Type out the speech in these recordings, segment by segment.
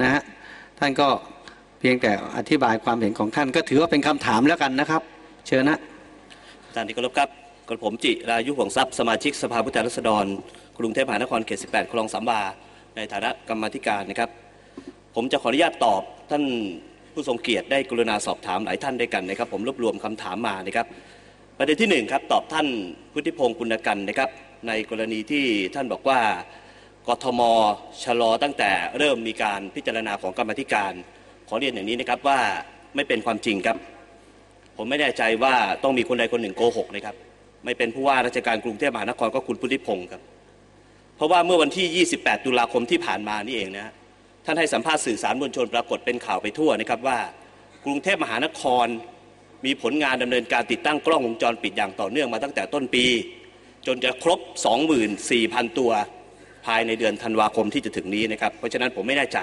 นะฮะท่านก็เพียงแต่อธิบายความเห็นของท่านก็ถือว่าเป็นคำถามแล้วกันนะครับ เชิญนะท่านที่เคารพครับกระผมจิรายุห่วงทรัพย์สมาชิกสภาผู้แทนราษฎร กรุงเทพมหานครเขต 18 คลองสามวาในฐานะกรรมธิการนะครับ ผมจะขออนุญาตตอบท่านผู้ทรงเกียรติได้กรุณาสอบถามหลายท่านด้วยกันนะครับ ผมรวบรวมคำถามมานะครับ ประเด็นที่หนึ่งครับตอบท่านพุทธิพงศ์ปุณกันนะครับ ในกรณีที่ท่านบอกว่า กทมชะลอตั้งแต่เริ่มมีการพิจารณาของกรรมธิการ ขอเรียนอย่างนี้นะครับว่าไม่เป็นความจริงครับ ผมไม่แน่ใจว่าต้องมีคนใดคนหนึ่งโกหกนะครับ ไม่เป็นผู้ว่าราชการกรุงเทพมหานครก็คุณพุทธิพงศ์ครับ เพราะว่าเมื่อวันที่ 28 ตุลาคมที่ผ่านมานี่เองนะฮะท่านให้สัมภาษณ์สื่อสารมวลชนปรากฏเป็นข่าวไปทั่วนะครับว่า กรุงเทพมหานครมีผลงานดำเนินการติดตั้งกล้องวงจรปิดอย่างต่อเนื่องมาตั้งแต่ต้นปี จนจะครบ 24,000 ตัว ภายในเดือนธันวาคมที่จะถึงนี้นะครับ เพราะฉะนั้นผมไม่แน่ใจ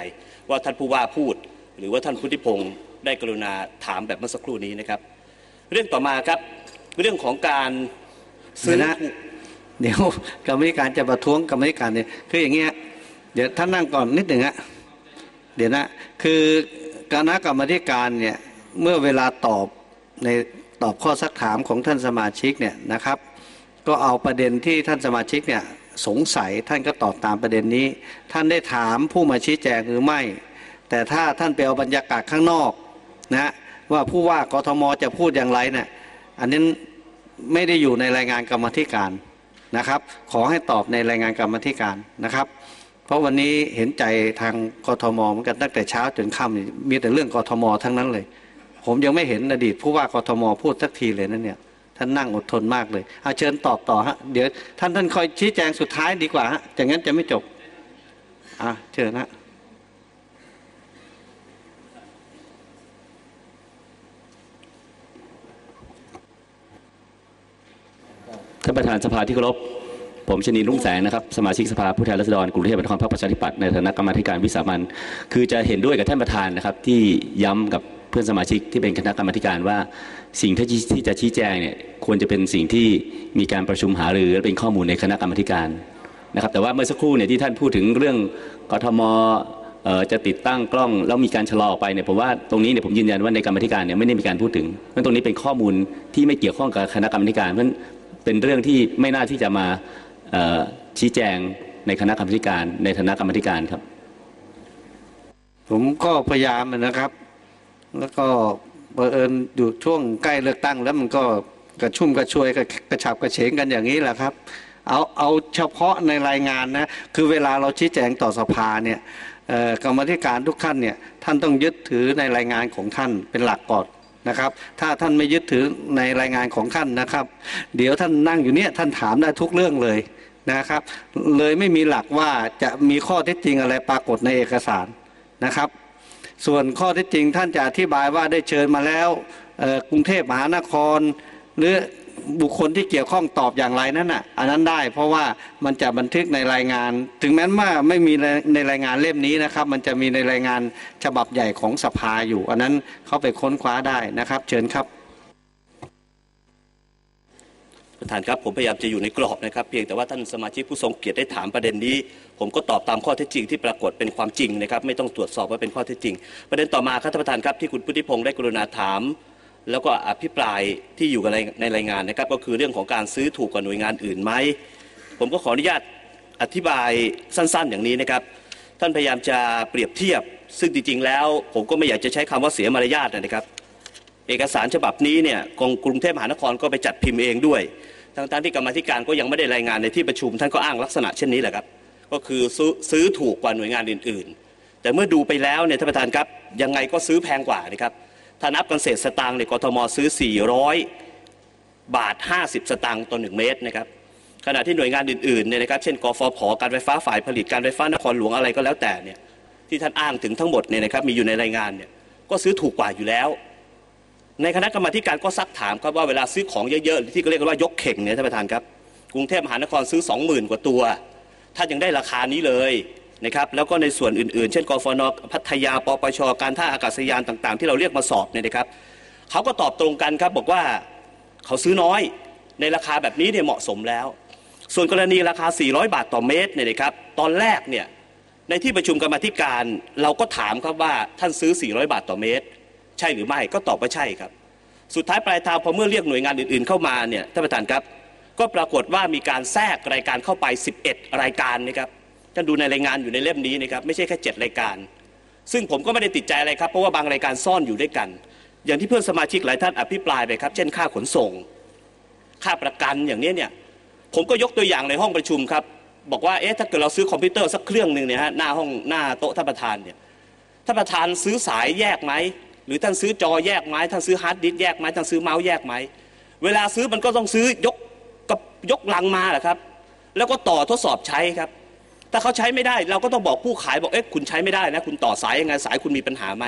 ว่าท่านผู้ว่าพูด หรือว่าท่านพุทธิพงศ์ได้กรุณาถามแบบเมื่อสักครู่นี้นะครับ เรื่องต่อมาครับเรื่องของการซื้อเดี๋ยวนะถูกเดี๋ยวกรรมธิการจะประท้วงกรรมธิการเนี่ยคืออย่างเงี้ยเดี๋ยวท่านนั่งก่อนนิดหนึ่งอะเดี๋ยวนะคือคณะกรรมธิการเนี่ยเมื่อเวลาตอบในตอบข้อสักถามของท่านสมาชิกเนี่ยนะครับ ก็เอาประเด็นที่ท่านสมาชิกเนี่ย สงสัยท่านก็ตอบตามประเด็นนี้ ท่านได้ถามผู้มาชี้แจงหรือไม่ แต่ถ้าท่านไปเอาบรรยากาศข้างนอกนะว่าผู้ว่ากทมจะพูดอย่างไรเนี่ยอันนั้ไม่ได้อยู่ในรายงานกรรมธิการนะครับ ขอให้ตอบในรายงานกรรมธิการนะครับ เพราะวันนี้เห็นใจทางกทมเหมือนกันตั้งแต่เช้าจนค่ำมีแต่เรื่องกทมทั้งนั้นเลย ผมยังไม่เห็นอดีตผู้ว่ากทมพูดสักทีเลยนั่นเนี่ย ท่านนั่งอดทนมากเลยเอาเชิญตอบต่อฮะเดี๋ยวท่านท่านคอยชี้แจงสุดท้ายดีกว่าฮะจากนั้นจะไม่จบอะเชิญฮะท่านประธานสภาที่เคารพผมชนีรุ่งแสงนะครับสมาชิกสภาผู้แทนราษฎรกรุงเทพมหานครพรรคประชาธิปัตย์ในฐานะกรรมธิการวิสามันคือจะเห็นด้วยกับท่านประธานนะครับที่ย้ำกับ เพื่อนสมาชิกที่เป็นคณะกรรมธิการว่า สิ่งที่ที่จะชี้แจงเนี่ยควรจะเป็นสิ่งที่มีการประชุมหารือและเป็นข้อมูลในคณะกรรมธิการนะครับ แต่ว่าเมื่อสักครู่เนี่ยที่ท่านพูดถึงเรื่องกทมจะติดตั้งกล้องแล้วมีการชะลอออกไปเนี่ยผมว่าตรงนี้เนี่ยผมยืนยันว่าในกรรมธิการเนี่ยไม่ได้มีการพูดถึงเพราะตรงนี้เป็นข้อมูลที่ไม่เกี่ยวข้องกับคณะกรรมธิการเพราะเป็นเรื่องที่ไม่น่าที่จะมาชี้แจงในคณะกรรมธิการในฐานะกรรมธิการครับ ผมก็พยายามนะครับ แล้วก็บังเอิญอยู่ช่วงใกล้เลือกตั้ง แล้วมันก็กระชุ่มกระชวยกระกระฉับกระเฉงกันอย่างนี้แหละครับเอาเอาเฉพาะในรายงานนะคือเวลาเราชี้แจงต่อสภาเนี่ยกรรมธิการทุกท่านเนี่ยท่านต้องยึดถือในรายงานของท่านเป็นหลักก่อนนะครับ ถ้าท่านไม่ยึดถือในรายงานของท่านนะครับ เดี๋ยวท่านนั่งอยู่เนี่ยท่านถามได้ทุกเรื่องเลยนะครับ เลยไม่มีหลักว่าจะมีข้อเท็จจริงอะไรปรากฏในเอกสารนะครับ ส่วนข้อที่จริงท่านจะอธิบายว่าได้เชิญมาแล้วกรุงเทพมหานคร หรือบุคคลที่เกี่ยวข้องตอบอย่างไรนั้นน่ะอันนั้นได้เพราะว่ามันจะบันทึกในรายงาน ถึงแม้ว่าไม่มีในรายงานเล่มนี้นะครับ มันจะมีในรายงานฉบับใหญ่ของสภาอยู่ อันนั้นเขาไปค้นคว้าได้นะครับ เชิญครับ ประธานครับผมพยายามจะอยู่ในกรอบนะครับ เพียงแต่ว่าท่านสมาชิกผู้ทรงเกียรติได้ถามประเด็นนี้ ผมก็ตอบตามข้อเท็จจริงที่ปรากฏเป็นความจริงนะครับ ไม่ต้องตรวจสอบว่าเป็นข้อเท็จจริง ประเด็นต่อมาครับท่านประธานครับที่คุณพุทธิพงศ์ได้กรุณาถาม แล้วก็อภิปรายที่อยู่ในในรายงานนะครับ ก็คือเรื่องของการซื้อถูกกว่าหน่วยงานอื่นไหมผมก็ขออนุญาตอธิบายสั้นๆ อย่างนี้นะครับ ท่านพยายามจะเปรียบเทียบ ซึ่งจริงๆแล้ว ผมก็ไม่อยากจะใช้คำว่าเสียมารยาทนะครับ เอกสารฉบับนี้เนี่ยกองกรุงเทพมหานครก็ไปจัดพิมพ์เองด้วย ทั้งๆที่กรรมธิการก็ยังไม่ได้รายงานในที่ประชุม ท่านก็อ้างลักษณะเช่นนี้แหละครับ ก็คือซื้อถูกกว่าหน่วยงานอื่น ๆ แต่เมื่อดูไปแล้วเนี่ยท่านประธานครับยังไงก็ซื้อแพงกว่านะครับถ้านับกันเศษสตางค์ในยกทมซื้อ 400 บาท 50 สตางค์ต่อ1เมตรนะครับขณะที่หน่วยงานอื่นๆเนี่ยนะครับเช่นกฟผการไฟฟ้าฝ่ายผลิตการไฟฟ้านครหลวงอะไรก็แล้วแต่เนี่ยที่ท่านอ้างถึงทั้งหมดเนี่ยนะครับมีอยู่ในรายงานเนี่ยก็ซื้อถูกกว่าอยู่แล้ว ในคณะกรรมาการก็ซักถามครับว่าเวลาซื้อของเยอะๆที่เขาเรียกกันว่ายกเข่งเนี่ยท่านประธานครับกรุงเทพมหานครซื้อ 20,000 กว่าตัวท่านยังได้ราคานี้เลยนะครับแล้วก็ในส่วนอื่นๆ เช่นกฟนพัทยาปปชการท่าอากาศยานต่างๆ ที่เราเรียกมาสอบเนี่ยนะครับเขาก็ตอบตรงกันครับบอกว่าเขาซื้อน้อยในราคาแบบนี้เนี่ยเหมาะสมแล้ว ส่วนกรณีราคา 400 บาทต่อเมตรเนี่ยนะครับตอนแรกเนี่ยในที่ประชุมกรรมธิการเราก็ถามครับว่าท่านซื้อ 400 บาทต่อเมตร ใช่หรือไม่ก็ตอบว่าใช่ครับ สุดท้ายปลายทางพอเมื่อเรียกหน่วยงานอื่นๆ เข้ามาเนี่ยท่านประธานครับ ก็ปรากฏว่ามีการแทรกรายการเข้าไป 11 รายการนะครับท่านดูในรายงานอยู่ในเล่มนี้นะครับไม่ใช่แค่ 7 รายการ ซึ่งผมก็ไม่ได้ติดใจอะไรครับเพราะว่าบางรายการซ่อนอยู่ด้วยกัน อย่างที่เพื่อนสมาชิกหลายท่านอภิปรายไปครับ เช่นค่าขนส่ง ค่าประกันอย่างนี้เนี่ยผมก็ยกตัวอย่างในห้องประชุมครับบอกว่าเอ๊ะถ้าเกิดเราซื้อคอมพิวเตอร์สักเครื่องหนึ่งเนี่ยฮะหน้าห้องหน้าโต๊ะท่านประธานเนี่ยท่านประธานซื้อสายแยกไหม หรือท่านซื้อจอแยกไหมท่านซื้อฮาร์ดดิสแยกไหมท่านซื้อเมาส์แยกไหมเวลาซื้อมันก็ต้องซื้อยกกับยกลังมาแหละครับ แล้วก็ต่อทดสอบใช้ครับ ถ้าเขาใช้ไม่ได้เราก็ต้องบอกผู้ขายบอกเอ๊ะคุณใช้ไม่ได้นะคุณต่อสายยังไงสายคุณมีปัญหาไหม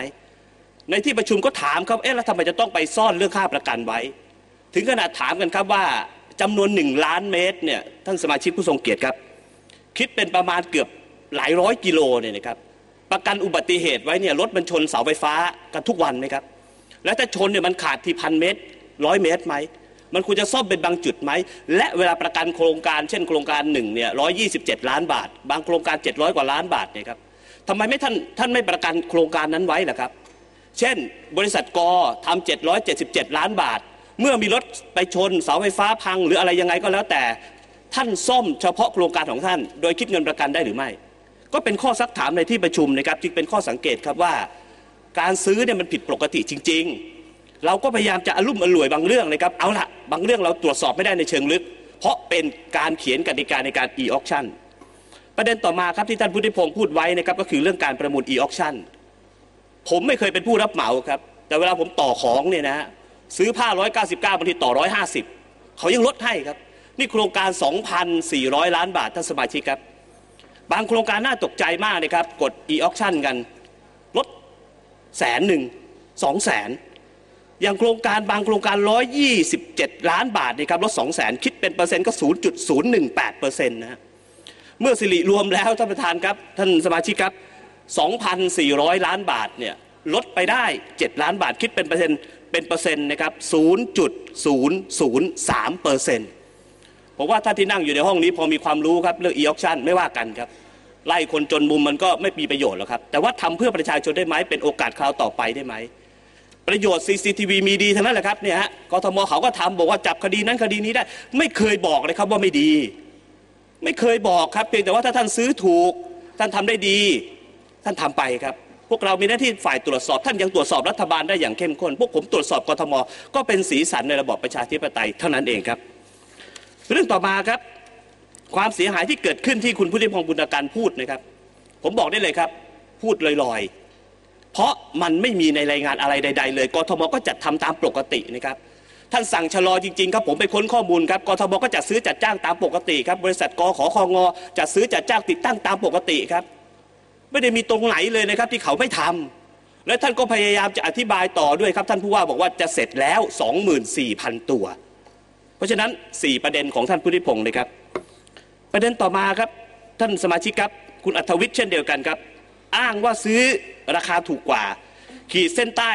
ในที่ประชุมก็ถามครับเอ๊ะแล้วทำไมจะต้องไปซ่อนเรื่องค่าประกันไว้ ถึงขนาดถามกันครับว่าจำนวนหนึ่งล้านเมตรเนี่ยท่านสมาชิกผู้ทรงเกียรติครับ คิดเป็นประมาณเกือบหลายร้อยกิโลเนี่ยนะครับ ประกันอุบัติเหตุไว้เนี่ยรถมันชนเสาไฟฟ้ากันทุกวันไหมครับ แล้วถ้าชนเนี่ยมันขาดที่พันเมตรร้อยเมตรไหมมันควรจะซ่อมเป็นบางจุดไหม และเวลาประกันโครงการเช่นโครงการหนึ่งเนี่ยร้อยี่สิบเจ็ดล้านบาท บางโครงการเจ็ดร้อยกว่าล้านบาทเนี่ยครับทำไมไม่ท่านท่านไม่ประกันโครงการนั้นไว้ล่ะครับ เช่น บริษัทกอทำ777ล้านบาท เมื่อมีรถไปชนเสาไฟฟ้าพัง หรืออะไรยังไงก็แล้วแต่ ท่านซ่อมเฉพาะโครงการของท่าน โดยคิดเงินประกันได้หรือไม่ ก็เป็นข้อซักถามในที่ประชุมนะครับจึงเป็นข้อสังเกตครับว่า การซื้อเนี่ยมันผิดปกติจริง ๆ เราก็พยายามจะอลุ่มอล่วยบางเรื่องนะครับเอาละบางเรื่องเราตรวจสอบไม่ได้ในเชิงลึก เพราะเป็นการเขียนกติกาในการ e-auction ประเด็นต่อมาครับที่ท่านพุทธิพงศ์พูดไว้นะครับก็คือเรื่องการประมูล e-auction ผมไม่เคยเป็นผู้รับเหมาครับ แต่เวลาผมต่อของเนี่ยนะฮะซื้อผ้า 199บางทีต่อ 150 เขายังลดให้ครับ นี่โครงการ 2,400 ล้านบาทท่านสมาชิกครับ บางโครงการน่าตกใจมากนะครับ กด e-auction กันลดแสนหนึ่งสองแสนอย่างโครงการบางโครงการ 127 ล้านบาทนี่ครับลด2แสนคิดเป็นเปอร์เซ็นต์ก็ 0.018เปอร์เซ็นต์นะฮะเมื่อสิริรวมแล้วท่านประธานครับ ท่านสมาชิกครับ 2,400 ล้านบาทเนี่ยลดไปได้ 7 ล้านบาทคิดเป็นเปอร์เซ็นต์เป็นเปอร์เซ็นต์นะครับ 0.003เปอร์เซ็นต์ ผมว่าถ้าที่นั่งอยู่ในห้องนี้พอมีความรู้ครับเรื่อง e-auction ไม่ว่ากันครับไล่คนจนมุมมันก็ไม่มีประโยชน์หรอกครับ แต่ว่าทำเพื่อประชาชนได้ไหมเป็นโอกาสคราวต่อไปได้ไหม ประโยชน์ CCTV มีดีทั้งนั้นแหละครับเนี่ยฮะกทมเขาก็ทำบอกว่าจับคดีนั้นคดีนี้ได้ ไม่เคยบอกเลยครับว่าไม่ดี ไม่เคยบอกครับเพียงแต่ว่าถ้าท่านซื้อถูก ท่านทำได้ดี ท่านทำไปครับ พวกเรามีหน้าที่ฝ่ายตรวจสอบ ท่านยังตรวจสอบรัฐบาลได้อย่างเข้มข้นพวกผมตรวจสอบกทมก็เป็นสีสันในระบอบประชาธิปไตยเท่านั้นเองครับ เรื่องต่อมาครับ ความเสียหายที่เกิดขึ้นที่คุณพุทธิพงศ์บุญการพูดนะครับ ผมบอกได้เลยครับ พูดลอยๆ เพราะมันไม่มีในรายงานอะไรใด ๆ เลยกทมก็จัดทำตามปกตินะครับท่านสั่งชะลอจริงๆครับผมไปค้นข้อมูลครับกทมก็จัดซื้อจัดจ้างตามปกติครับบริษัทกขอคองจัดซื้อจัดจ้างติดตั้งตามปกติครับ ไม่ได้มีตรงไหนเลยนะครับที่เขาไม่ทำและท่านก็พยายามจะอธิบายต่อด้วยครับ ท่านผู้ว่าบอกว่าจะเสร็จแล้ว 24,000 ตัว ราะฉะนั้น 4 ประเด็นของท่านพุทธิพงศ์นะครับ ประเด็นต่อมาครับท่านสมาชิกครับคุณอัธวิทย์เช่นเดียวกันครับ อ้างว่าซื้อราคาถูกกว่า ขีดเส้นใต้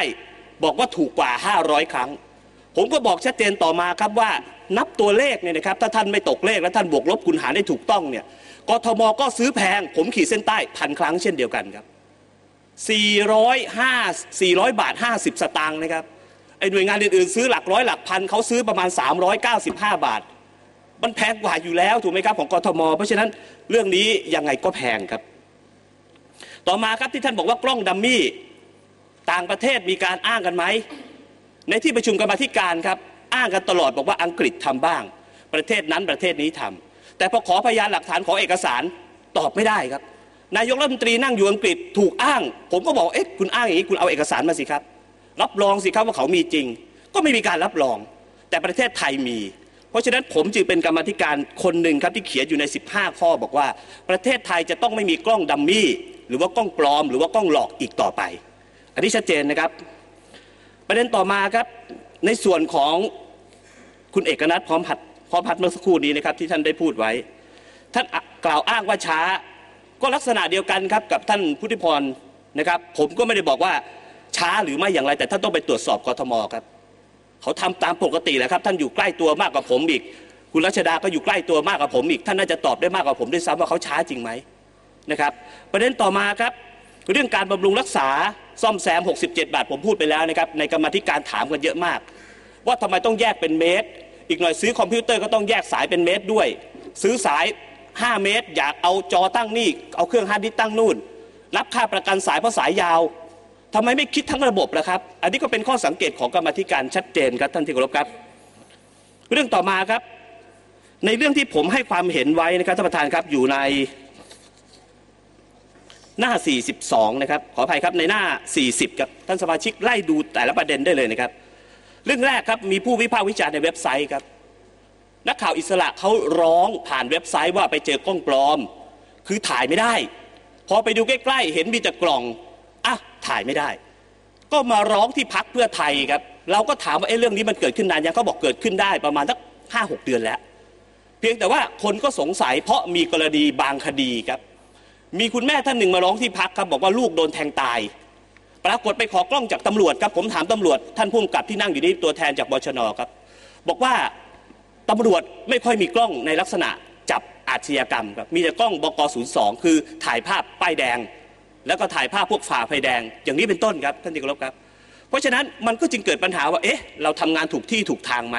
บอกว่าถูกกว่า 500 ครั้ง ผมก็บอกชัดเจนต่อมาครับว่านับตัวเลขเนี่ยนะครับถ้าท่านไม่ตกเลขและท่านบวกลบคูณหารได้ถูกต้องเนี่ยกทมก็ซื้อแพง ผมขีดเส้นใต้พันครั้งเช่นเดียวกันครับ405 400 บาท 50 สตางค์นะครับ ไอ้หน่วยงานอื่นๆ ซื้อหลักร้อยหลักพันเขาซื้อประมาณ 395 บาท มันแพงกว่าอยู่แล้วถูกไหมครับของกทม เพราะฉะนั้นเรื่องนี้ยังไงก็แพงครับ ต่อมาครับที่ท่านบอกว่ากล้องดัมมี่ต่างประเทศมีการอ้างกันไหม ในที่ประชุมกรรมธิการครับอ้างกันตลอดบอกว่าอังกฤษทำบ้าง ประเทศนั้นประเทศนี้ทำแต่พอขอพยานหลักฐานขอเอกสารตอบไม่ได้ครับ นายกรัฐมนตรีนั่งอยู่อังกฤษถูกอ้าง ผมก็บอกเอ๊ะคุณอ้างอย่างนี้คุณเอาเอกสารมาสิครับ รับรองสิครับว่าเขามีจริง ก็ไม่มีการรับรอง แต่ประเทศไทยมี เพราะฉะนั้นผมจึงเป็นกรรมธิการคนหนึ่งครับที่เขียนอยู่ใน 15 ข้อบอกว่า ประเทศไทยจะต้องไม่มีกล้องดัมมี่ หรือว่ากล้องปลอม หรือว่ากล้องหลอกอีกต่อไป อันนี้ชัดเจนนะครับ ประเด็นต่อมาครับในส่วนของคุณเอกนัทพร้อมพัดพร้อมพัดเมื่อสักครู่นี้นะครับที่ท่านได้พูดไว้ ท่านกล่าวอ้างว่าช้า ก็ลักษณะเดียวกันครับกับท่านพุทธิพรนะครับ ผมก็ไม่ได้บอกว่า ช้าหรือไม่อย่างไร แต่ท่านต้องไปตรวจสอบกทมครับ เขาทำตามปกติแหละครับ ท่านอยู่ใกล้ตัวมากกว่าผมอีก คุณรัชดาก็อยู่ใกล้ตัวมากกว่าผมอีก ท่านน่าจะตอบได้มากกว่าผมด้วยซ้ำว่าเขาช้าจริงไหมนะครับ ประเด็นต่อมาครับ เรื่องการบำรุงรักษาซ่อมแซม 67 บาทผมพูดไปแล้วนะครับในกรรมธิการถามกันเยอะมาก ว่าทำไมต้องแยกเป็นเมตร อีกหน่อยซื้อคอมพิวเตอร์ก็ต้องแยกสายเป็นเมตรด้วย ซื้อสาย 5 เมตร อยากเอาจอตั้งนี่เอาเครื่องฮาร์ดดิสก์ตั้งนู่น รับค่าประกันสายเพราะสายยาว ทำไมไม่คิดทั้งระบบล่ะครับ อันนี้ก็เป็นข้อสังเกตของกรรมธิการชัดเจนครับท่านที่เคารพครับ เรื่องต่อมาครับ ในเรื่องที่ผมให้ความเห็นไว้นะครับท่านประธานครับอยู่ในหน้า 42 นะครับ ขออภัยครับในหน้า 40ครับท่านสมาชิกไล่ดูแต่ละประเด็นได้เลยนะครับ เรื่องแรกครับมีผู้วิพากษ์วิจารณ์ในเว็บไซต์ครับนักข่าวอิสระเขาร้องผ่านเว็บไซต์ว่าไปเจอกล้องปลอม คือถ่ายไม่ได้ พอไปดูใกล้ ๆ เห็นมีแต่กล่อง ถ่ายไม่ได้ ก็มาร้องที่พักเพื่อไทยครับ เราก็ถามว่าเอ้เรื่องนี้มันเกิดขึ้นนานยังเขาบอกเกิดขึ้นได้ประมาณสักห้าหกเดือนแล้ว เพียงแต่ว่าคนก็สงสัยเพราะมีกรณีบางคดีครับ มีคุณแม่ท่านหนึ่งมาร้องที่พักครับบอกว่าลูกโดนแทงตาย ปรากฏไปขอกล้องจากตำรวจครับผมถามตำรวจท่านผู้กำกับที่นั่งอยู่นี่ตัวแทนจากบชนครับ บอกว่าตำรวจไม่ค่อยมีกล้องในลักษณะจับอาชญากรรมครับมีแต่กล้องบก 02 คือถ่ายภาพป้ายแดง แล้วก็ถ่ายภาพพวกฝ่าไฟแดง อย่างนี้เป็นต้นครับท่านที่เคารพครับ เพราะฉะนั้นมันก็จึงเกิดปัญหาว่าเอ๊ะเราทำงานถูกที่ถูกทางไหม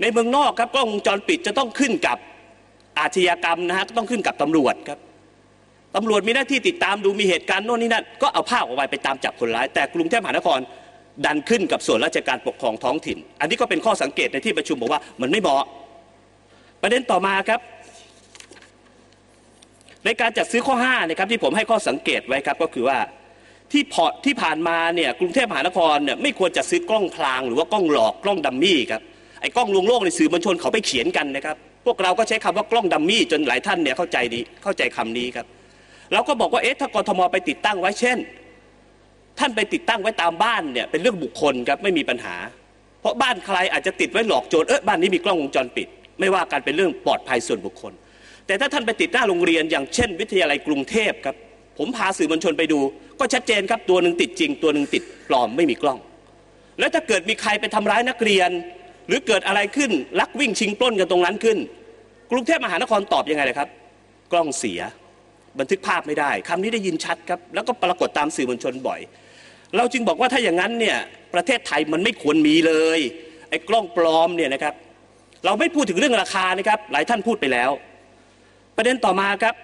ในเมืองนอกครับกล้องวงจรปิดจะต้องขึ้นกับอาชญากรรมนะฮะก็ต้องขึ้นกับตำรวจครับตำรวจมีหน้าที่ติดตามดูมีเหตุการณ์โน่นนี่นั่นก็เอาภาพออกไปไปตามจับคนร้าย แต่กรุงเทพมหานครดันขึ้นกับส่วนราชการปกครองท้องถิ่น อันนี้ก็เป็นข้อสังเกตในที่ประชุมบอกว่ามันไม่เหมาะประเด็นต่อมาครับ ในการจัดซื้อข้อ5นะครับที่ผมให้ข้อสังเกตไว้ครับก็คือว่าที่พอที่ผ่านมาเนี่ยกรุงเทพมหานครเนี่ยไม่ควรจะซื้อกล้องพลางหรือว่ากล้องหลอกกล้องดัมมี่ครับไอ้กล้องลวงโลกในสื่อมวลชนเขาไปเขียนกันนะครับ พวกเราก็ใช้คำว่ากล้องดัมมี่จนหลายท่านเนี่ยเข้าใจดีเข้าใจคำนี้ครับเราก็บอกว่าเอ๊ะถ้ากรทมไปติดตั้งไว้เช่น ท่านไปติดตั้งไว้ตามบ้านเนี่ยเป็นเรื่องบุคคลครับไม่มีปัญหา เพราะบ้านใครอาจจะติดไว้หลอกโจรเออบ้านนี้มีกล้องวงจรปิด ไม่ว่าการเป็นเรื่องปลอดภัยส่วนบุคคล แต่ถ้าท่านไปติดหน้าโรงเรียนอย่างเช่น วิทยาลัยกรุงเทพครับ ผมพาสื่อมวลชนไปดู ก็ชัดเจนครับตัวหนึ่งติดจริง ตัวหนึ่งติดปลอมไม่มีกล้อง แล้วถ้าเกิดมีใครไปทำร้ายนักเรียน หรือเกิดอะไรขึ้นลักวิ่งชิงปล้นกันตรงนั้นขึ้น กรุงเทพมหานครตอบยังไงเลยครับ กล้องเสีย บันทึกภาพไม่ได้คำนี้ได้ยินชัดครับ แล้วก็ปรากฏตามสื่อมวลชนบ่อย เราจึงบอกว่าถ้าอย่างนั้นเนี่ยประเทศไทยมันไม่ควรมีเลยไอ้กล้องปลอมเนี่ยนะครับเราไม่พูดถึงเรื่องราคานะครับหลายท่านพูดไปแล้ว ประเด็นต่อมาครับ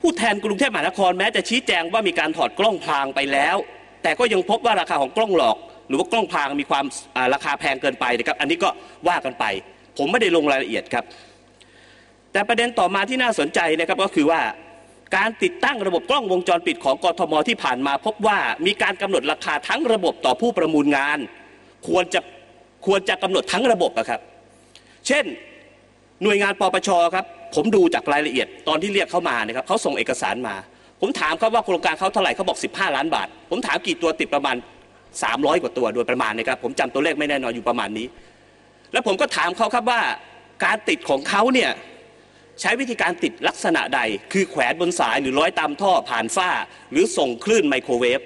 ผู้แทนกรุงเทพมหานครแม้จะชี้แจงว่ามีการถอดกล้องพรางไปแล้ว แต่ก็ยังพบว่าราคาของกล้องหลอก หรือว่ากล้องพรางมีความาราคาแพงเกินไปนะครับ อันนี้ก็ว่ากันไป ผมไม่ได้ลงรายละเอียดครับ แต่ประเด็นต่อมาที่น่าสนใจนะครับก็คือว่าการติดตั้งระบบกล้องวงจรปิดของกทมที่ผ่านมา พบว่ามีการกำหนดราคาทั้งระบบต่อผู้ประมูลงาน ควรจะควรจะกำหนดทั้งระบบอะครับ เช่น หน่วยงานปปชครับผมดูจากรายละเอียดตอนที่เรียกเขามานะครับเขาส่งเอกสารมา ผมถามเขาว่าโครงการเขาเท่าไหร่เขาบอก 15 ล้านบาท ผมถามกี่ตัวติดประมาณ 300 กว่าตัวโดยประมาณนะครับผมจำตัวเลขไม่แน่นอนอยู่ประมาณนี้ แล้วผมก็ถามเขาครับว่าการติดของเขาเนี่ยใช้วิธีการติดลักษณะใด คือแขวนบนสายหรือร้อยตามท่อผ่านฝ้า หรือส่งคลื่นไมโครเวฟ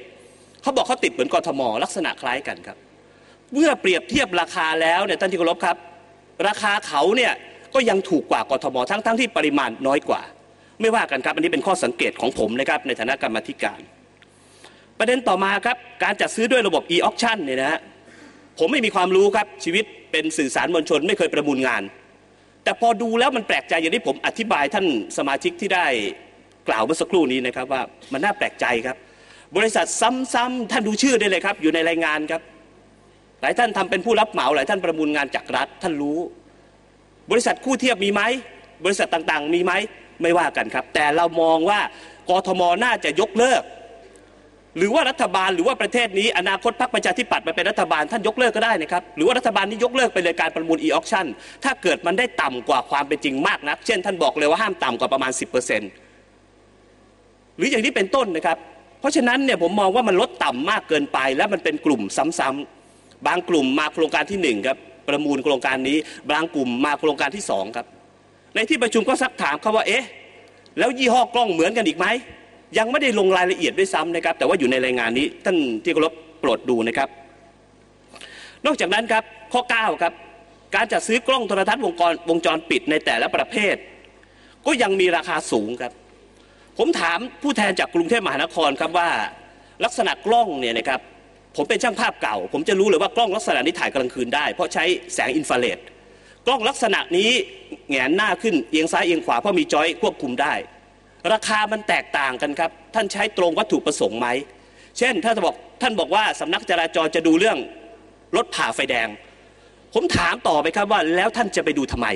เขาบอกเขาติดเหมือนกทมลักษณะคล้ายกันครับ เมื่อเปรียบเทียบราคาแล้วเนี่ยท่านที่เคารพครับ ราคาเขาเนี่ย ก็ยังถูกกว่ากทมทั้งทั้งที่ปริมาณน้อยกว่า ไม่ว่ากันครับอันนี้เป็นข้อสังเกตของผมนะครับในฐานะกรรมธิการ ประเด็นต่อมาครับการจัดซื้อด้วยระบบ e-auction เนี่ยนะฮะผมไม่มีความรู้ครับชีวิตเป็นสื่อสารมวลชนไม่เคยประมูลงาน แต่พอดูแล้วมันแปลกใจอย่างที่ผมอธิบายท่านสมาชิกที่ได้กล่าวเมื่อสักครู่นี้นะครับว่ามันน่าแปลกใจครับ บริษัทซ้ำๆท่านดูชื่อได้เลยครับ อยู่ในรายงานครับ หลายท่านทำเป็นผู้รับเหมาหลายท่านประมูลงานจากรัฐท่านรู้ บริษัทคู่เทียบมีไหมบริษัทต่างๆ มีไหมไม่ว่ากันครับ แต่เรามองว่ากทมน่าจะยกเลิก หรือว่ารัฐบาลหรือว่าประเทศนี้อนาคตพรรคประชาธิปัตย์มาเป็นรัฐบาลท่านยกเลิกก็ได้นะครับ หรือว่ารัฐบาลนี้ยกเลิกไปเลยการประมูล e-auction ถ้าเกิดมันได้ต่ำกว่าความเป็นจริงมากนัก เช่นท่านบอกเลยว่าห้ามต่ำกว่าประมาณ 10%หรืออย่างนี้เป็นต้นนะครับ เพราะฉะนั้นเนี่ยผมมองว่ามันลดต่ำมากเกินไป และมันเป็นกลุ่มซ้ำๆบางกลุ่มมาโครงการที่หนึ่งครับ ประมูลโครงการนี้ บางกลุ่มมาโครงการที่สองครับ ในที่ประชุมก็ซักถามเขาว่าเอ๊ะแล้วยี่ห้อกล้องเหมือนกันอีกไหมยังไม่ได้ลงรายละเอียดด้วยซ้ำนะครับ แต่ว่าอยู่ในรายงานนี้ท่านที่เคารพโปรดดูนะครับ นอกจากนั้นครับข้อ 9 ครับ การจัดซื้อกล้องโทรทัศน์วงจรวงจรปิดในแต่ละประเภท ก็ยังมีราคาสูงครับ ผมถามผู้แทนจากกรุงเทพมหานครครับว่า ลักษณะกล้องเนี่ยนะครับ ผมเป็นช่างภาพเก่า ผมจะรู้เลยว่ากล้องลักษณะนี้ถ่ายกลางคืนได้ เพราะใช้แสงอินฟราเรดกล้องลักษณะนี้แหงนหน้าขึ้นเอียงซ้ายเอียงขวาเพราะมีจอยควบคุมได้ ราคามันแตกต่างกันครับ ท่านใช้ตรงวัตถุประสงค์ไหม เช่น ถ้าจะบอกท่านบอกว่าสำนักจราจรจะดูเรื่องรถผ่าไฟแดง ผมถามต่อไปครับว่าแล้วท่านจะไปดูทำไม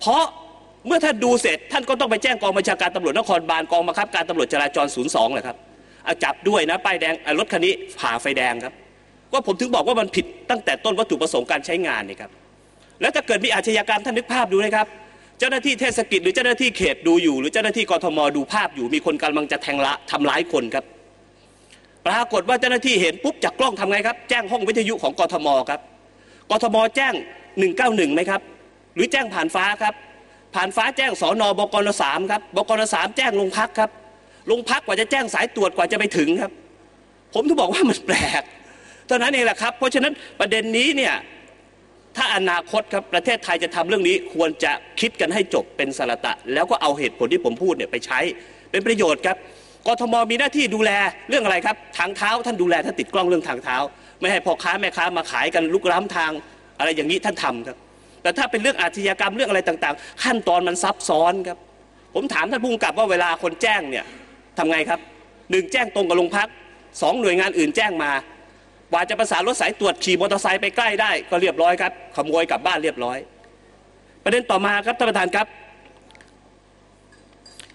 เพราะเมื่อท่านดูเสร็จท่านก็ต้องไปแจ้งกองบัญชาการตำรวจนครบาลกองบังคับการตำรวจจราจร 02แหละครับ เอาจับด้วยนะป้ายแดงรถคันนี้ผ่าไฟแดงครับก็ผมถึงบอกว่ามันผิดตั้งแต่ต้นวัตถุประสงค์การใช้งานนี่ครับแล้วถ้าเกิดมีอาชญากรรมท่านนึกภาพดูนะครับ เจ้าหน้าที่เทศกิจหรือเจ้าหน้าที่เขตดูอยู่ หรือเจ้าหน้าที่กรทมดูภาพอยู่ มีคนกำลังจะแทงละทำร้ายคนครับ ปรากฏว่าเจ้าหน้าที่เห็นปุ๊บจากกล้องทำไงครับ แจ้งห้องวิทยุของกรทมครับกรทมแจ้ง 191ไหมครับ หรือแจ้งผ่านฟ้าครับ ผ่านฟ้าแจ้งสอนอบกนสามครับบกนสามแจ้งโรงพักครับ โรงพักกว่าจะแจ้งสายตรวจกว่าจะไปถึงครับ ผมถึงบอกว่ามันแปลกเท่านั้นเองแหละครับ เพราะฉะนั้นประเด็นนี้เนี่ยถ้าอนาคตครับประเทศไทยจะทำเรื่องนี้ควรจะคิดกันให้จบเป็นสารตะ แล้วก็เอาเหตุผลที่ผมพูดเนี่ยไปใช้เป็นประโยชน์ครับกทมมีหน้าที่ดูแลเรื่องอะไรครับ ทางเท้าท่านดูแลท่านติดกล้องเรื่องทางเท้า ไม่ให้พ่อค้าแม่ค้ามาขายกันลุกล้ำทางอะไรอย่างนี้ท่านทำครับ แต่ถ้าเป็นเรื่องอาชญากรรมเรื่องอะไรต่างๆ ขั้นตอนมันซับซ้อนครับ ผมถามท่านผู้กำกับว่าเวลาคนแจ้งเนี่ย ทำไงครับหนึ่งแจ้งตรงกับโรงพักสองหน่วยงานอื่นแจ้งมากว่าจะประสานรถสายตรวจขี่มอเตอร์ไซค์ไปใกล้ได้ก็เรียบร้อยครับขโมยกลับบ้านเรียบร้อย ประเด็นต่อมาครับท่านประธานครับ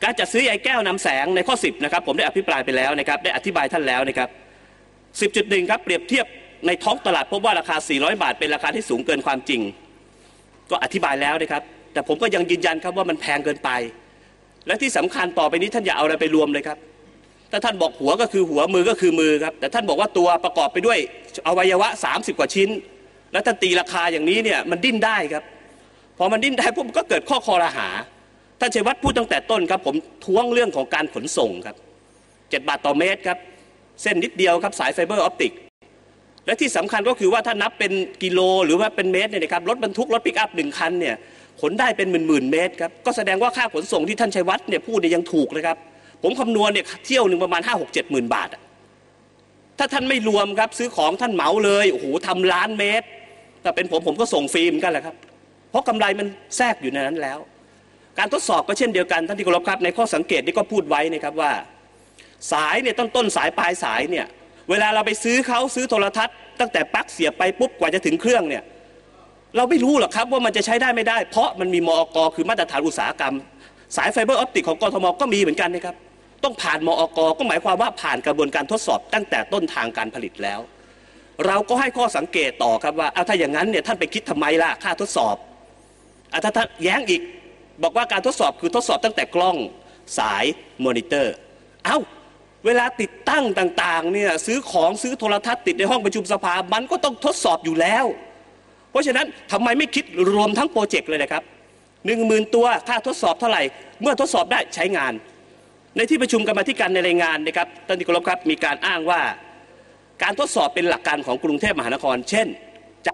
การจัดซื้อใยแก้วนำแสงในข้อ 10นะครับผมได้อภิปรายไปแล้วนะครับได้อธิบายท่านแล้วนะครับ10.1ครับเปรียบเทียบในท้องตลาดพบว่าราคา 400 บาท เป็นราคาที่สูงเกินความจริง ก็อธิบายแล้วนะครับ แต่ผมก็ยังยืนยันครับว่ามันแพงเกินไป และที่สำคัญต่อไปนี้ท่านอย่าเอาอะไรไปรวมเลยครับถ้าท่านบอกหัวก็คือหัวมือก็คือมือครับ แต่ท่านบอกว่าตัวประกอบไปด้วยอวัยวะ 30 กว่าชิ้น แล้วท่านตีราคาอย่างนี้เนี่ยมันดิ้นได้ครับ พอมันดิ้นได้ปุ๊บมันก็เกิดข้อคอรหาท่านชัยวัฒน์พูดตั้งแต่ต้นครับ ผมท้วงเรื่องของการขนส่งครับเจ็ดบาทต่อเมตรครับเส้นนิดเดียวครับสายไฟเบอร์ออปติกและที่สำคัญก็คือว่าถ้านับเป็นกิโลหรือว่าเป็นเมตรเนี่ยนะครับรถบรรทุกรถปิกอัพหนึ่งคันเนี่ย ขนได้เป็นหมื่นๆเมตรครับก็แสดงว่าค่าขนส่งที่ท่านชัยวัฒน์เนี่ยพูดเนี่ยยังถูกนะครับ ผมคำนวณเนี่ยเที่ยวหนึ่งประมาณห้าหกเจ็ดหมื่นบาทอะถ้าท่านไม่รวมครับซื้อของท่านเหมาเลยโอ้โหทำล้านเมตรถ้าเป็นผมผมก็ส่งฟรีเหมือนกันแหละครับ เพราะกำไรมันแทรกอยู่ในนั้นแล้ว การทดสอบก็เช่นเดียวกันท่านที่เคารพครับในข้อสังเกตนี่ก็พูดไว้นะครับว่า สายเนี่ยต้นต้นสายปลายสายเนี่ยเวลาเราไปซื้อเขาซื้อโทรทัศน์ตั้งแต่ปลั๊กเสียบไปปุ๊บกว่าจะถึงเครื่องเนี่ย เราไม่รู้หรอกครับว่ามันจะใช้ได้ไม่ได้ เพราะมันมีมอกคือมาตรฐานอุตสาหกรรม สายไฟเบอร์ออปติกของกทมก็มีเหมือนกันนะครับ ต้องผ่านมอกก็หมายความว่าผ่านกระบวนการทดสอบตั้งแต่ต้นทางการผลิตแล้ว เราก็ให้ข้อสังเกตต่อครับว่าเอาถ้าอย่างนั้นเนี่ยท่านไปคิดทำไมล่ะค่าทดสอบอะถ้าท่านแย้งอีกบอกว่าการทดสอบคือทดสอบตั้งแต่กล้องสายมอนิเตอร์ เอ้าเวลาติดตั้งต่างๆเนี่ยซื้อของซื้อโทรทัศน์ติดในห้องประชุมสภามันก็ต้องทดสอบอยู่แล้ว เพราะฉะนั้นทำไมไม่คิดรวมทั้งโปรเจกต์เลยนะครับหนึ่งหมื่นตัวค่าทดสอบเท่าไหร่ เมื่อทดสอบได้ใช้งาน ในที่ประชุมกรรมาธิการในรายงานนะครับท่านที่เคารพครับมีการอ้างว่าการทดสอบเป็นหลักการของกรุงเทพมหานคร เช่นจะ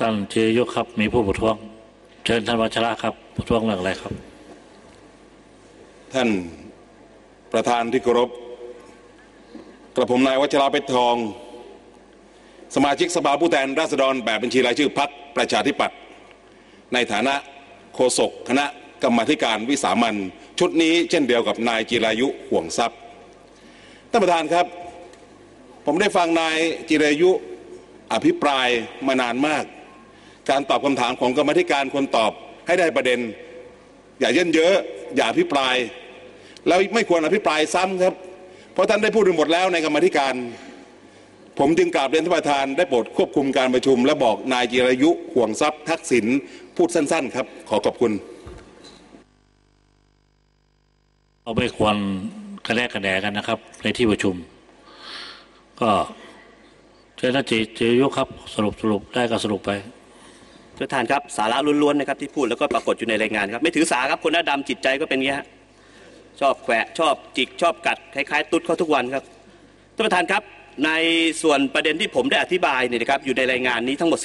ท่านเจยกครับมีผู้ประท้วง เชิญท่านวัชระครับประท้วงเรื่องอะไรครับ ท่านประธานที่เคารพกระผมนายวัชราเพชรทอง สมาชิกสภาผู้แทนราษฎรแบบบัญชีรายชื่อพักประชาธิปัตย์ในฐานะโฆษกคณะกรรมธิการวิสามันชุดนี้เช่นเดียวกับนายจิรายุห่วงทรัพย์ท่านประธานครับ ผมได้ฟังนายจิรายุอภิปรายมานานมาก การตอบคำถามของกรรมธิการควรตอบให้ได้ประเด็น อย่าเยินเยอะอย่าอภิปราย แล้วไม่ควรอภิปรายซ้ำครับ เพราะท่านได้พูดไปหมดแล้วในกรรมธิการ ผมจึงกราบเรียนท่านประธานได้โปรดควบคุมการประชุม และบอกนายจิรายุห่วงทรัพย์ทักษิณพูดสั้น ๆ ครับ ขอขอบคุณเราไม่ควรกระแลกกระแดกันนะครับ ในที่ประชุม ก็เชิญท่านเจเจยกครับสรุปสรุปได้ก็สรุปไปท่านประธานครับสาระล้วนๆนะครับที่พูดแล้วก็ปรากฏอยู่ในรายงานครับไม่ถือสาครับคนหน้าดำจิตใจก็เป็นอย่างนี้ฮะชอบแขวะชอบจิกชอบกัดคล้ายๆ ตุ๊ดเขาทุกวันครับท่านประธานครับ ในส่วนประเด็นที่ผมได้อธิบายเนี่ยนะครับอยู่ในรายงานนี้ทั้งหมด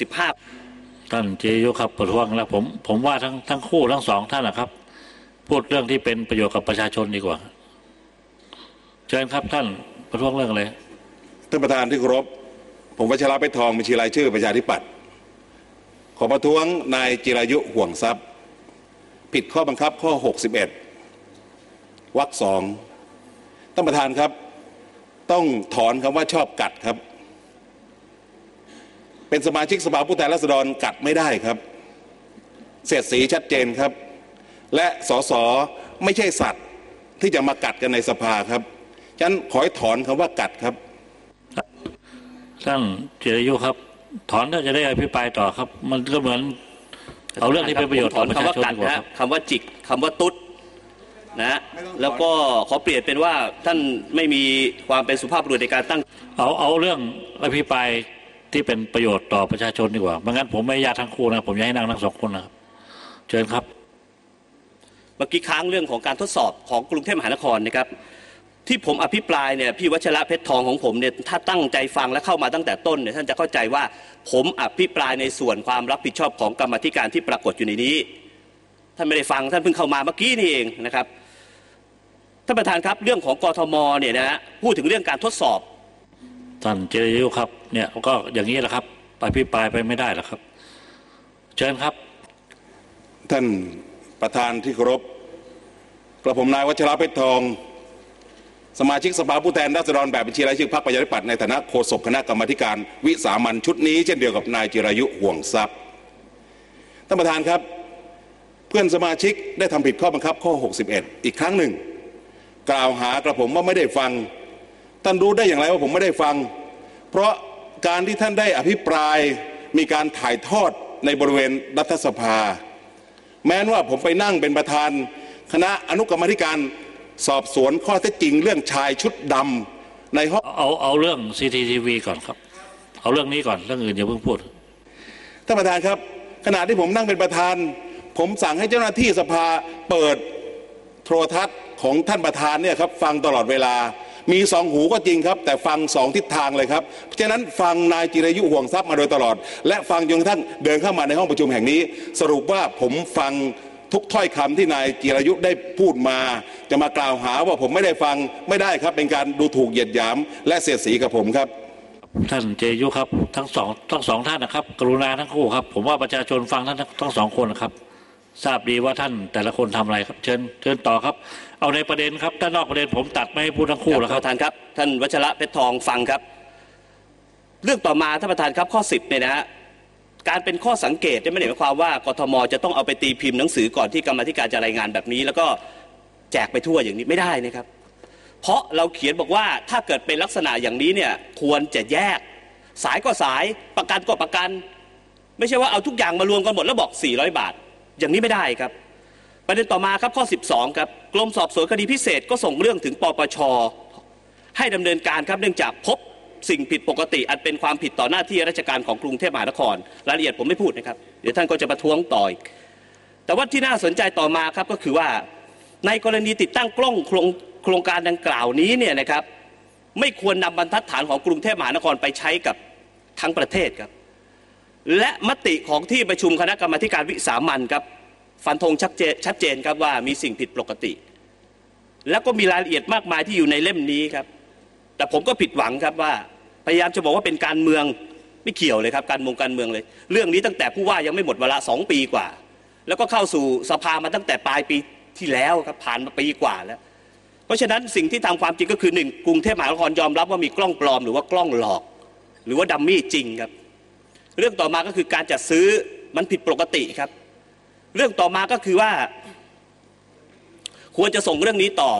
15 ท่านเจยกครับประท้วงแล้วผมผมว่าทั้งทั้งคู่ทั้งสองท่านนะครับ พูดเรื่องที่เป็นประโยชน์กับประชาชนดีกว่า เชิญครับท่านประท้วงเรื่องอะไรท่านประธานที่เคารพผมวัชระเพชรทองบัญชีรายชื่อประชาธิปัตย์ขอประท้วงนายจิรายุห่วงทรัพย์ ผิดข้อบังคับข้อ 61วรรคสองท่านประธานครับ ต้องถอนคำว่าชอบกัดครับ เป็นสมาชิกสภาผู้แทนราษฎรกัดไม่ได้ครับเสียดสีชัดเจนครับ และสสไม่ใช่สัตว์ที่จะมากัดกันในสภาครับฉะนั้นขอให้ถอนคำว่ากัดครับท่านจิรายุครับ ถอนแล้วจะได้อภิปรายต่อครับ มันก็เหมือน เอาเรื่องที่เป็นประโยชน์ต่อประชาชนคำว่ากัดดีกว่านะครับคำว่าจิกคำว่าตุ๊ด นะฮะแล้วก็ขอเปลี่ยนเป็นว่าท่านไม่มีความเป็นสุภาพบุรุษในการตั้ง เอาเอาเรื่องอภิปรายที่เป็นประโยชน์ต่อประชาชนดีกว่าไม่งั้นผมไม่อยากทั้งคู่นะผมอยากให้นั่งทั้งสองคนนะครับเชิญครับ เมื่อกี้ค้างเรื่องของการทดสอบของกรุงเทพมหานครนะครับที่ผมอภิปรายเนี่ยพี่วัชระเพชรทองของผมเนี่ยถ้าตั้งใจฟังและเข้ามาตั้งแต่ต้นเนี่ยท่านจะเข้าใจว่าผมอภิปรายในส่วนความรับผิดชอบของกรรมาธิการที่ปรากฏอยู่ในนี้ ท่านไม่ได้ฟังท่านเพิ่งเข้ามาเมื่อกี้นี่เองนะครับ ท่านประธานครับเรื่องของกทมเนี่ยนะฮะพูดถึงเรื่องการทดสอบท่านจิรายุครับเนี่ยก็อย่างนี้แหละครับอภิปรายไปไม่ได้หรอกครับ เชิญครับ ท่านประธานที่เคารพกระผมนายวัชระเพชรทอง สมาชิกสภาผู้แทนราษฎรแบบบัญชีรายชื่อพรรคประชาธิปัตย์ในฐานะโฆษกคณะกรรมาธิการวิสามันชุดนี้เช่นเดียวกับนายจิรายุห่วงทรัพย์ท่านประธานครับ เพื่อนสมาชิกได้ทำผิดข้อบังคับข้อ 61 อีกครั้งหนึ่ง กล่าวหากระผมว่าไม่ได้ฟัง ท่านรู้ได้อย่างไรว่าผมไม่ได้ฟัง เพราะการที่ท่านได้อภิปรายมีการถ่ายทอดในบริเวณรัฐสภา แม้นว่าผมไปนั่งเป็นประธาน คณะอนุกรรมาธิการสอบสวนข้อเท็จจริงเรื่องชายชุดดำในห้องเอาเอาเรื่อง CCTV ก่อนครับ เอาเรื่องนี้ก่อนเรื่องอื่นอย่าเพิ่งพูดท่านประธานครับขณะที่ผมนั่งเป็นประธาน ผมสั่งให้เจ้าหน้าที่สภาเปิดโทรทัศน์ ของท่านประธานเนี่ยครับฟังตลอดเวลา มีสองหูก็จริงครับ แต่ฟังสองทิศทางเลยครับเพราะฉะนั้นฟังนายจิรายุห่วงทรัพย์มาโดยตลอด และฟังจนกระทั่งเดินเข้ามาในห้องประชุมแห่งนี้ สรุปว่าผมฟังทุกถ้อยคำที่นายจิรายุได้พูดมา จะมากล่าวหาว่าผมไม่ได้ฟังไม่ได้ครับ เป็นการดูถูกเหยียดหยาม และเสียดสีกับผมครับท่านเจยุครับทั้งสองทั้งสองท่านนะครับ กรุณาทั้งคู่ครับ ผมว่าประชาชนฟังท่านทั้งทั้งสองคนนะครับ ทราบดีว่าท่านแต่ละคนทำอะไรครับ เชิญเชิญต่อครับ เอาในประเด็นครับถ้านอกประเด็นผมตัดไม่ให้พูดทั้งคู่แล้วครับประธานครับ ท่านวัชระเพชรทองฟังครับ เรื่องต่อมาท่านประธานครับข้อ 10เนี่ยนะฮะการเป็นข้อสังเกตไม่ได้หมายความว่ากทมจะต้องเอาไปตีพิมพ์หนังสือก่อนที่กรรมธิการจะรายงานแบบนี้ แล้วก็แจกไปทั่วอย่างนี้ไม่ได้นะครับ เพราะเราเขียนบอกว่าถ้าเกิดเป็นลักษณะอย่างนี้เนี่ยควรจะแยก สายก็สายประกันก็ประกัน ไม่ใช่ว่าเอาทุกอย่างมารวมกันหมดแล้วบอก 400 บาท อย่างนี้ไม่ได้ครับ ประเด็นต่อมาครับข้อ 12 ครับกรมสอบสวนคดีพิเศษก็ส่งเรื่องถึงปปชให้ดำเนินการครับเนื่องจากพบสิ่งผิดปกติ อันเป็นความผิดต่อหน้าที่ราชการของกรุงเทพมหานคร รายละเอียดผมไม่พูดนะครับเดี๋ยวท่านก็จะประท้วงต่ออีกแต่ว่าที่น่าสนใจต่อมาครับก็คือว่า ในกรณีติดตั้งกล้องโครงโครงการดังกล่าวนี้เนี่ยนะครับ ไม่ควรนำบรรทัดฐานของกรุงเทพมหานครไปใช้กับทั้งประเทศครับ และมติของที่ประชุมคณะกรรมาการวิสามันครับ ฟันธงชัดเจนชัดเจนครับว่ามีสิ่งผิดปกติ แล้วก็มีรายละเอียดมากมายที่อยู่ในเล่มนี้ครับ แต่ผมก็ผิดหวังครับว่าพยายามจะบอกว่าเป็นการเมืองไม่เกี่ยวเลยครับการเมืองการเมืองเลย เรื่องนี้ตั้งแต่ผู้ว่ายังไม่หมดเวลาสองปีกว่า แล้วก็เข้าสู่สภามาตั้งแต่ปลายปีที่แล้วครับผ่านมาปีกว่าแล้ว เพราะฉะนั้นสิ่งที่ตามความจริงก็คือหนึ่งกรุงเทพมหานครยอมรับว่ามีกล้องปลอมหรือว่ากล้องหลอก หรือว่าดัมมี่จริงครับ เรื่องต่อมาก็คือการจัดซื้อมันผิดปกติครับ เรื่องต่อมาก็คือว่า ควรจะส่งเรื่องนี้ต่อ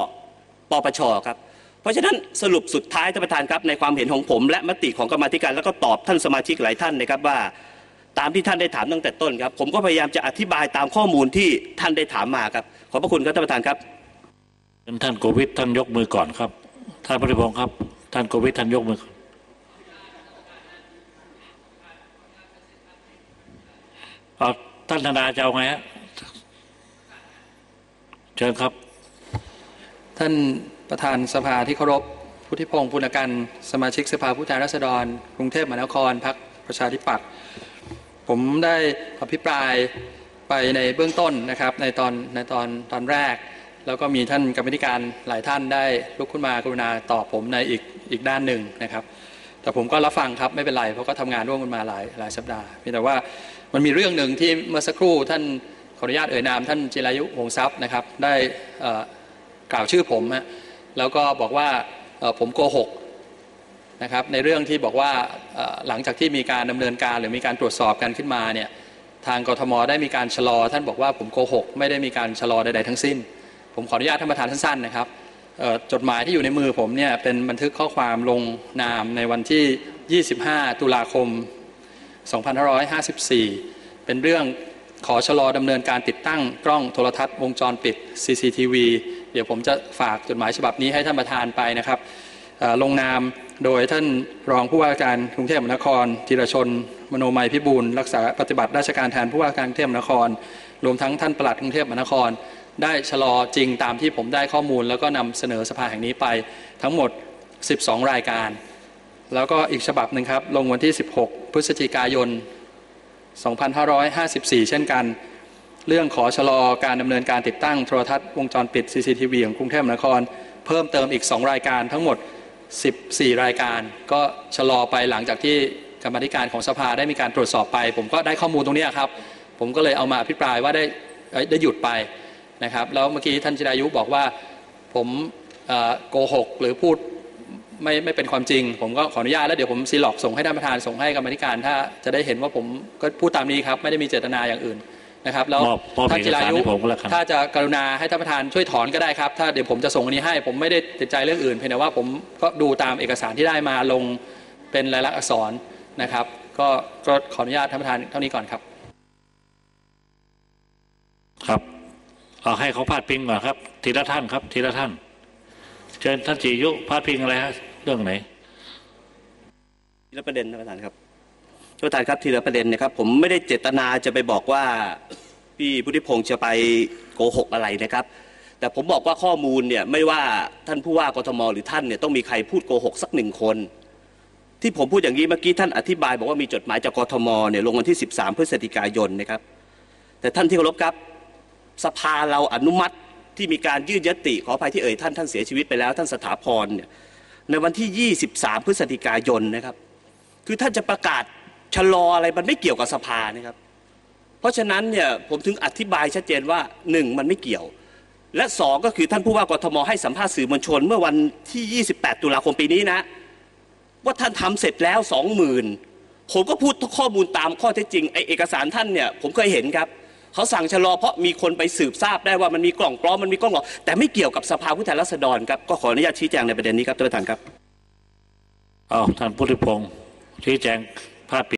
ปปชครับ เพราะฉะนั้นสรุปสุดท้ายท่านประธานครับในความเห็นของผม และมติของกรรมธิการแล้วก็ตอบท่านสมาชิกหลายท่านนะครับว่า ตามที่ท่านได้ถามตั้งแต่ต้นครับ ผมก็พยายามจะอธิบายตามข้อมูลที่ท่านได้ถามมาครับ ขอบพระคุณครับท่านประธานครับท่านโกวิทท่านยกมือก่อนครับท่านปฏิพงศ์ครับ ท่านโกวิทท่านยกมือเอา ท่านธนาจะเอาไงฮะเชิญครับ ท่านประธานสภาที่เคารพพุทธิพงศ์ปุณกันสมาชิกสภาผู้แทนราษฎร กรุงเทพมหานครพรรคประชาธิปัตย์ผมได้อภิปรายไปในเบื้องต้นนะครับ ในตอนในตอนตอนแรก แล้วก็มีท่านกรรมธิการหลายท่านได้ลุกขึ้นมากรุณาตอบผมในอีกอีกด้านหนึ่งนะครับ แต่ผมก็รับฟังครับไม่เป็นไรเพราะก็ทำงานร่วมกันมาหลายหลายสัปดาห์เพียงแต่ว่ามันมีเรื่องหนึ่งที่เมื่อสักครู่ท่านขออนุญาตเอ่ยนามท่านจิรายุวงทรัพย์นะครับ ได้กล่าวชื่อผมฮะแล้วก็บอกว่าผมโกหกนะครับในเรื่องที่บอกว่าหลังจากที่มีการดำเนินการหรือมีการตรวจสอบกันขึ้นมาเนี่ยทางกทมได้มีการชะลอ ท่านบอกว่าผมโกหก ไม่ได้มีการชะลอใดๆทั้งสิ้น ผมขออนุญาตท่านประธานสั้นๆนะครับ จดหมายที่อยู่ในมือผมเนี่ยเป็นบันทึกข้อความลงนามในวันที่ 25 ตุลาคม 2554 เป็นเรื่องขอชะลอดำเนินการติดตั้งกล้องโทรทัศน์วงจรปิด CCTV เดี๋ยวผมจะฝากจดหมายฉบับนี้ให้ท่านประธานไปนะครับลงนามโดยท่านรองผู้ว่าการกรุงเทพมหานครธีรชน มโนมัยพิบูลรักษาปฏิบัติราชการแทนผู้ว่าการกรุงเทพมหานคร รวมทั้งท่านปลัดกรุงเทพมหานคร ได้ชะลอจริงตามที่ผมได้ข้อมูล แล้วก็นำเสนอสภาแห่งนี้ไปทั้งหมด 12 รายการ แล้วก็อีกฉบับหนึ่งครับ ลงวันที่ 16 พฤศจิกายน 2554 เช่นกัน เรื่องขอชะลอการดำเนินการติดตั้งโทรทัศน์วงจรปิด CCTV ของกรุงเทพมหานคร เพิ่มเติมอีก 2 รายการทั้งหมด 14 รายการ ก็ชะลอไปหลังจากที่กรรมธิการของสภาได้มีการตรวจสอบไป ผมก็ได้ข้อมูลตรงนี้ครับ ผมก็เลยเอามาอภิปรายว่าได้ได้หยุดไป นะครับแล้วเมื่อกี้ท่านจิรายุบอกว่าผมเอ่อโกหกหรือพูดไม่ไม่เป็นความจริง ผมก็ขออนุญาตแล้วเดี๋ยวผมซีล็อกส่งให้ท่านประธานส่งให้กรรมาธิการ ถ้าจะได้เห็นว่าผมก็พูดตามนี้ครับไม่ได้มีเจตนาอย่างอื่นนะครับแล้วมอบมอบท่านจิรายุเอกสารให้ผมก็แล้วกันถ้าจะกรุณาให้ท่านประธานช่วยถอนก็ได้ครับ ถ้าเดี๋ยวผมจะส่งอันนี้ให้ ผมไม่ได้ติดใจเรื่องอื่นเพียงแต่ว่าผมก็ดูตามเอกสารที่ได้มาลงเป็นลายลักษณ์อักษรนะครับก็ก็ขออนุญาตท่านประธานเท่านี้ก่อนครับ ครับ เอาให้เขาพาดพิงก่อนครับ ทีละท่านครับ ทีละท่าน เชิญท่านจียุพาดพิงอะไรฮะเรื่องไหนทีละประเด็นท่านประธานครับท่านประธานครับทีละประเด็นนะครับ ผมไม่ได้เจตนาจะไปบอกว่าพี่พุทธิพงศ์จะไปโกหกอะไรนะครับ แต่ผมบอกว่าข้อมูลเนี่ยไม่ว่าท่านผู้ว่ากทมหรือท่านเนี่ยต้องมีใครพูดโกหกสักหนึ่งคน ที่ผมพูดอย่างนี้เมื่อกี้ท่านอธิบายบอกว่ามีจดหมายจากกทมเนี่ยลงวันที่ 13 พฤศจิกายนนะครับ แต่ท่านที่เคารพครับ สภาเราอนุมัติที่มีการยื่นยติขออภัยที่เอ่ยท่านท่านเสียชีวิตไปแล้ว ท่านสถาพรเนี่ยในวันที่ 23 พฤศจิกายนนะครับ คือท่านจะประกาศชะลออะไรมันไม่เกี่ยวกับสภานะครับ เพราะฉะนั้นเนี่ยผมถึงอธิบายชัดเจนว่าหนึ่งมันไม่เกี่ยว และสองก็คือท่านผู้ว่ากทมให้สัมภาษณ์สื่อมวลชน เมื่อวันที่ 28 ตุลาคมปีนี้นะ ว่าท่านทำเสร็จแล้วสองหมื่นผมก็พูดข้อมูลตามข้อเท็จจริงไอเอกสารท่านเนี่ยผมเคยเห็นครับ เขาสั่งชะลอเพราะมีคนไปสืบทราบได้ว่ามันมีกล่องปลอมมันมีกล้องหลอกแต่ไม่เกี่ยวกับสภาผู้แทนราษฎรครับก็ขออนุญาตชี้แจงในประเด็นนี้ครับท่านประธานครับเอาท่านพุทธิพงศ์ชี้แจงพาดพิง